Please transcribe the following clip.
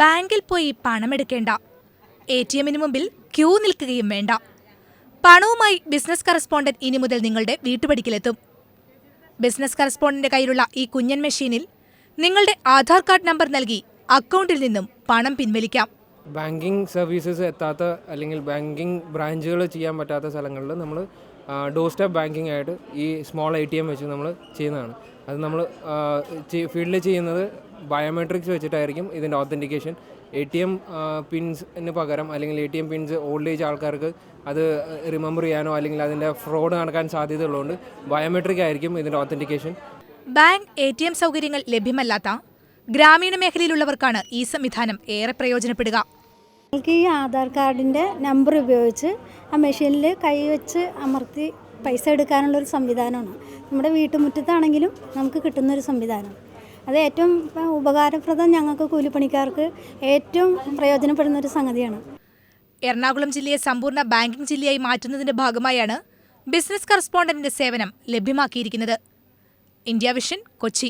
ബാങ്കിൽ പോയി പണമെടുക്കേണ്ട A T എമ്മിന് മുമ്പിൽ ക്യൂ നിൽക്കുകയും വേണ്ട. പണവുമായി ബിസിനസ് കറസ്പോണ്ടന്റ് ഇനി മുതൽ നിങ്ങളുടെ വീട്ടുപടിക്കലെത്തും. ബിസിനസ് കറസ്പോണ്ടന്റ് കയ്യിലുള്ള ഈ കുഞ്ഞൻ മെഷീനിൽ നിങ്ങളുടെ ആധാർ കാർഡ് നമ്പർ നൽകി അക്കൗണ്ടിൽ നിന്നും പണം പിൻവലിക്കാം. ബാങ്കിങ് സർവീസസ് എത്താത്ത അല്ലെങ്കിൽ ബാങ്കിങ് ബ്രാഞ്ചുകൾ ചെയ്യാൻ പറ്റാത്ത സ്ഥലങ്ങളിൽ നമ്മൾ ഡോർ സ്റ്റെപ്പ് ബാങ്കിങ് ആയിട്ട് ഈ സ്മോൾ എ ടി എം വെച്ച് നമ്മൾ ചെയ്യുന്നതാണ്. അത് നമ്മൾ ഫീൽഡിൽ ചെയ്യുന്നത് ബയോമെട്രിക്സ് വെച്ചിട്ടായിരിക്കും ഇതിന്റെ ഓത്തന്റിക്കേഷൻ എ ടി എം പിൻസിന് പകരം അല്ലെങ്കിൽ A T M pins old age ആൾക്കാർക്ക് അത് റിമെമ്പർ ചെയ്യാനോ അല്ലെങ്കിൽ അതിന്റെ ഫ്രോഡ് നടക്കാൻ സാധ്യതയുള്ളതുകൊണ്ട് ബയോമെട്രിക് ആയിരിക്കും ഇതിന്റെ authentication bank A T M സൗകര്യങ്ങൾ ലഭ്യമല്ലാത്ത ഗ്രാമീണ മേഖലയിലുള്ളവർക്കാണ് ഈ സംവിധാനം ഏറെ പ്രയോജനപ്പെടുക. നമുക്ക് ഈ ആധാർ കാർഡിന്റെ നമ്പർ ഉപയോഗിച്ച് ആ മെഷീനിൽ കൈവച്ച് അമർത്തി പൈസ എടുക്കാനുള്ളൊരു സംവിധാനമാണ്. നമ്മുടെ വീട്ടുമുറ്റത്താണെങ്കിലും നമുക്ക് കിട്ടുന്നൊരു സംവിധാനം. അത് ഏറ്റവും ഉപകാരപ്രദം ഞങ്ങൾക്ക് കൂലിപ്പണിക്കാർക്ക് ഏറ്റവും പ്രയോജനപ്പെടുന്ന ഒരു സംഗതിയാണ്. എറണാകുളം ജില്ലയെ സമ്പൂർണ ബാങ്കിംഗ് ജില്ലയായി മാറ്റുന്നതിന്റെ ഭാഗമായാണ് ബിസിനസ് കറസ്പോണ്ടന്റിന്റെ സേവനം ലഭ്യമാക്കിയിരിക്കുന്നത്. India vision Kochi.